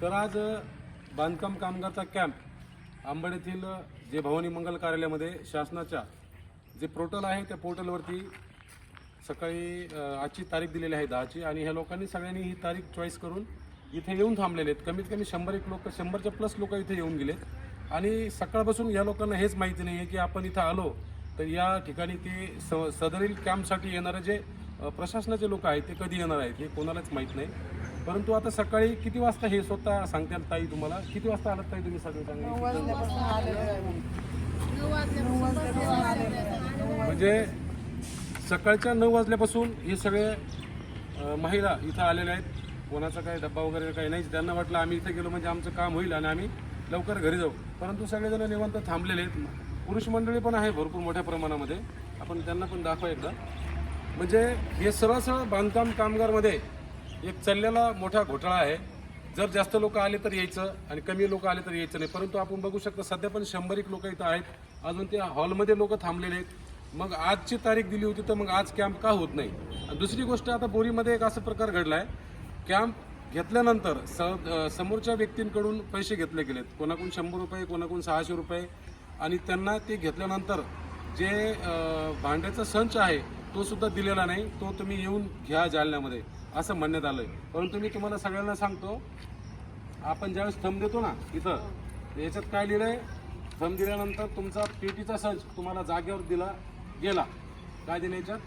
तर आज बांधकाम कामगारचा कॅम्प आंबड येथील जे भवानी मंगल कार्यालयामध्ये शासनाच्या जे पोर्टल आहे त्या पोर्टलवरती सकाळी आजची तारीख दिलेली आहे दहाची आणि ह्या लोकांनी सगळ्यांनी ही तारीख चॉईस करून इथे येऊन थांबलेले आहेत. कमीत कमी शंभर एक लोक शंभरच्या प्लस लोक इथे येऊन गेलेत. आणि सकाळपासून या लोकांना हेच माहिती नाही आहे की आपण इथं आलो तर या ठिकाणी ते स सदरील कॅम्पसाठी येणारे जे प्रशासनाचे लोक आहेत ते कधी येणार आहेत हे कोणालाच माहीत नाही. परंतु आता सकाळी किती वाजता हे स्वतः सांगताल ताई तुम्हाला? किती वाजता आलात ताई तुम्ही सगळे सांगा म्हणजे सकाळच्या नऊ वाजल्यापासून हे सगळे महिला इथं आलेल्या आहेत. कोणाचा काही डब्बा वगैरे काही नाही. त्यांना वाटलं आम्ही इथे गेलो म्हणजे आमचं काम होईल आणि आम्ही लवकर घरी जाऊ. परंतु सगळेजण निवांत थांबलेले आहेत. पुरुष मंडळी पण आहे भरपूर मोठ्या प्रमाणामध्ये. आपण त्यांना पण दाखवा एकदा. म्हणजे हे सरळ सरळ बांधकाम कामगारमध्ये एक चाललेला मोठा घोटाळा आहे. जर जास्त लोक आले तर यायचं आणि कमी लोक आले तर यायचं नाही. परंतु आपण बघू शकता सध्या पण शंभर एक लोक इथं आहेत. अजून त्या हॉलमध्ये लोक थांबलेले आहेत. मग आजची तारीख दिली होती तर मग आज कॅम्प का होत नाही? आणि दुसरी गोष्ट आता बोरीमध्ये एक असा प्रकार घडला आहे कॅम्प घेतल्यानंतर स समोरच्या व्यक्तींकडून पैसे घेतले गेलेत. कोणाकडून शंभर रुपये कोणाकडून सहाशे रुपये आणि त्यांना ते घेतल्यानंतर जे भांड्याचा संच आहे तो सुद्धा दिलेला नाही तो तुम्ही येऊन घ्या जालन्यामध्ये असं म्हणण्यात आलं आहे परंतु मी तुम्हाला सगळ्यांना सांगतो आपण ज्यावेळेस थंब देतो ना इथं याच्यात काय लिहिलं आहे थंब दिल्यानंतर तुमचा पेटीचा संच तुम्हाला जागेवर दिला गेला. काय दिलं याच्यात?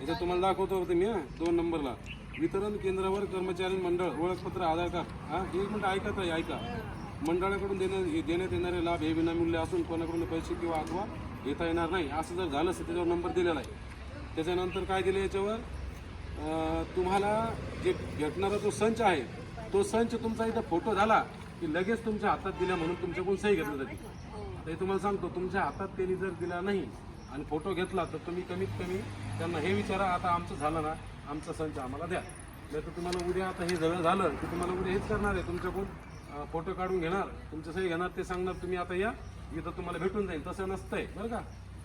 याच्यात तुम्हाला दाखवतो होतं मी दोन नंबरला. वितरण केंद्रावर कर्मचारी मंडळ ओळखपत्र आधार कार्ड. हां एक मिनिट ऐकत आहे ऐका. मंडळाकडून देण्यात देण्यात येणारे लाभ हे विनामूल्य असून कोणाकडून पैसे किंवा अथवा घेता येणार नाही असं जर झालं असेल त्याच्यावर नंबर दिलेला आहे. त्याच्यानंतर काय दिलं याच्यावर? तुम्हाला जे भेटणारा जो संच आहे तो संच तुमचा इथं फोटो झाला की लगेच तुमच्या हातात दिल्या म्हणून तुमच्याकडून सही घेतली जाते. ते हे तुम्हाला सांगतो तुमच्या हातात त्यांनी जर दिला नाही आणि फोटो घेतला तर तुम्ही कमीत कमी त्यांना हे विचारा आता आमचं झालं ना आमचा संच आम्हाला द्या. नाही तर तुम्हाला उद्या आता हे सगळं झालं की तुम्हाला उद्या हेच करणार आहे तुमच्याकडून. फोटो काढून घेणार तुमचं सही घेणार ते सांगणार तुम्ही आता या इथं तुम्हाला भेटून जाईल. तसं नसतंय बरं का?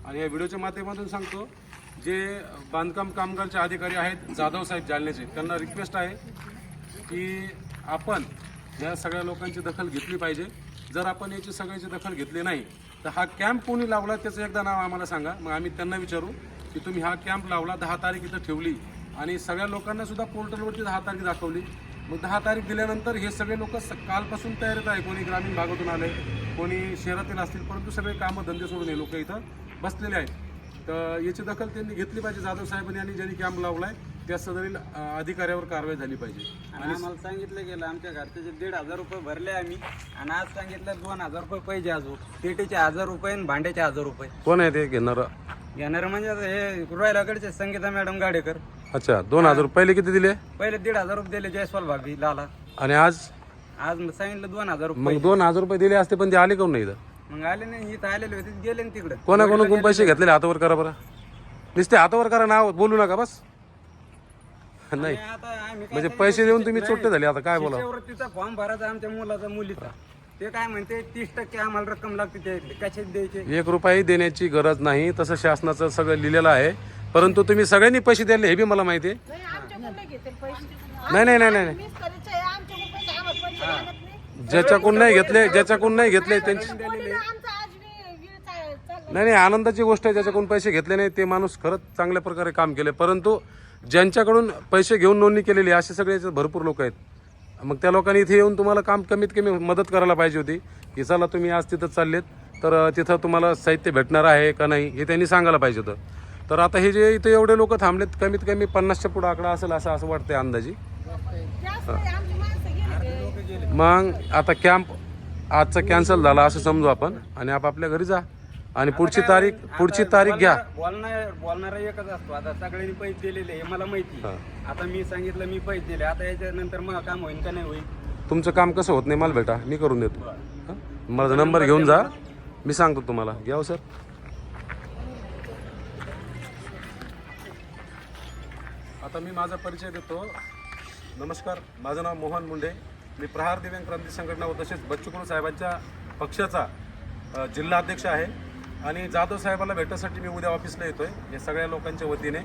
आणि या व्हिडिओच्या माध्यमातून सांगतो जे बांधकाम कामगारचे अधिकारी आहेत जाधव साहेब जालन्याचे त्यांना रिक्वेस्ट आहे की आपण या सगळ्या लोकांची दखल घेतली पाहिजे. जर आपण याची सगळ्याची दखल घेतली नाही तर हा कॅम्प कोणी लावला त्याचं एकदा नाव आम्हाला सांगा. मग आम्ही त्यांना विचारू की तुम्ही हा कॅम्प लावला दहा तारीख इथं ठेवली आणि सगळ्या लोकांना सुद्धा पोर्टलवरती दहा तारीख दाखवली. मग दहा तारीख दिल्यानंतर हे सगळे लोक कालपासून तयारीत आहे कोणी ग्रामीण भागातून आले कोणी शहरातील असतील परंतु सगळे कामं धंदे सोडून हे लोक इथं बसलेले आहेत. तर याची दखल त्यांनी घेतली पाहिजे. जाधव साहेबांनी आणि ज्यांनी कॅम्प लावलाय त्या सदरील अधिकाऱ्यावर कारवाई झाली पाहिजे. आणि आम्हाला सांगितलं गेलं आमच्या घरचे जे दीड हजार रुपये भरले आम्ही आणि आज सांगितलं दोन हजार रुपये पाहिजे अजून पेटीचे हजार रुपये आणि भांड्याचे हजार रुपये. कोण आहे ते घेणार? घेणार म्हणजे आता हे रुरायलाकडचे संगीता मॅडम गाडेकर. अच्छा दोन हजार पहिले किती दिले? पहिले दीड हजार रुपये दिले जयस्वाल भाभी लाला. आणि आज? आज मग सांगितलं दोन हजार रुपये. मग दोन हजार रुपये दिले असते पण ते आले काऊन नाही इथं? मग आले नाही इथं आलेले होते गेले ना तिकडं. कोणा कोण पैसे घेतलेले? हातावर करा बरं. नुसते हातावर करा नाव बोलू नका बस. नाही. म्हणजे पैसे देऊन तुम्ही चोट्टे झाले आता काय बोला शिष्यवृत्तीचा फॉर्म भरायचा आमच्या मुलाचा मुलीचा. ते काय म्हणते तीस टक्के आम्हाला रक्कम लागते ते. कशात द्यायचे? एक रुपयाही देण्याची गरज नाही तसं शासनाचं सगळं लिहिलेलं आहे. परंतु तुम्ही सगळ्यांनी पैसे दिले हे बी मला माहिती आहे. नाही, आमच्याकडून नाही घेतील पैसे. नाही नाही नाही नाही मीच करायचं आहे, आमच्याकडून पैसे आम्हाला पैसे लागत नाही. ज्याच्याकडून नाही घेतले ज्याच्याकडून नाही घेतले त्यांची कोणीला आमचा आज वी- वीर चा- चालला. नाही नाही आनंदाची गोष्ट आहे ज्याच्याकडून पैसे घेतले नाही ते माणूस खरंच चांगल्या प्रकारे काम केले. परंतु ज्यांच्याकडून पैसे घेऊन नोंदणी केलेली आहे, असे सगळे याच्यात भरपूर लोक आहेत. मग त्या लोकांनी इथे येऊन तुम्हाला काम कमीत कमी मदत करायला पाहिजे होती. की चला तुम्ही आज तिथं चाललेत तर तिथं तुम्हाला साहित्य भेटणार आहे का नाही हे त्यांनी सांगायला पाहिजे होतं. तर आता हे जे इथे एवढे लोक थांबलेत कमीत कमी पन्नासच्या पुढं आकडा असेल असं असं वाटतंय अंदाजी. मग आता कॅम्प आजचा कॅन्सल झाला असं समजू आपण. आणि आपापल्या घरी जा. आणि पुढची तारीख पुढची तारीख घ्या. बोलणार बोलणारा एकच असतो. आता सगळ्यांनी पैसे दिलेले हे मला माहिती. आता मी सांगितलं मी पैसे दिले. आता याच्यानंतर मग काम होईल का नाही होईल तुमचं काम कसं होत नाही? मला भेटा. मी करून देतो. हं? माझा नंबर घेऊन जा. मी सांगतो तुम्हाला. घ्या हो सर. आता मी माझा परिचय देतो. नमस्कार. माझं नाव मोहन मुंडे. मी प्रहार दिव्यांग क्रांती संघटना व तसेच बच्चूकडू साहेबांच्या पक्षाचा अ, जिल्हा अध्यक्ष आहे. आणि जाधव साहेबाला भेटण्यासाठी मी उद्या ऑफिसला येतोय. हे सगळ्या लोकांच्या वतीने.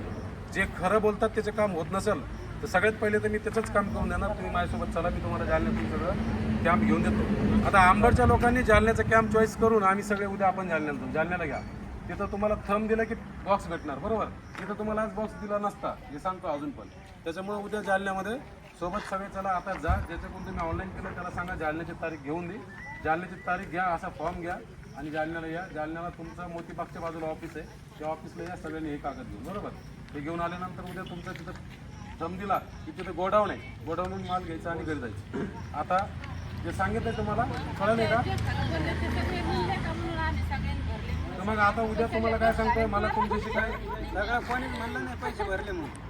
जे खरं बोलतात त्याचं काम होत नसेल तर सगळ्यात पहिले तर मी त्याचंच काम करून देणार. तुम्ही माझ्यासोबत चला मी तुम्हाला जालन्यातून सगळं कॅम्प घेऊन देतो. आता आंबडच्या लोकांनी जालन्याचं कॅम्प चॉईस करून आम्ही सगळे उद्या आपण जालन्याला जाऊ जालन्याला घ्या. तिथं तुम्हाला थंब दिलं की बॉक्स भेटणार बरोबर? तिथं तुम्हाला आज बॉक्स दिला नसता. हे सांगतो अजून पण. त्याच्यामुळे उद्या जालन्यामध्ये सोबत सगळे चला आता जा. ज्याच्याकडून तुम्ही ऑनलाईन केलं त्याला सांगा जालन्याची तारीख घेऊन दे. जालन्याची तारीख घ्या असा फॉर्म घ्या. आणि जालन्याला या. जालन्याला तुमचं मोतीबागच्या बाजूला ऑफिस आहे. त्या ऑफिसला या सगळ्यांनी हे कागद घेऊन. बरोबर? ते घेऊन आल्यानंतर उद्या तुमचं तिथं जम दिला की तिथं गोडाऊन आहे. गोडाऊनून माल घ्यायचा आणि घरी जायचं. आता जे सांगितलं तुम्हाला कळलं का? तर मग आता उद्या तुम्हाला काय सांगतोय? मला तुमच्याशी काय सगळं कोणीच म्हणलं नाही पैसे भरले म्हणून.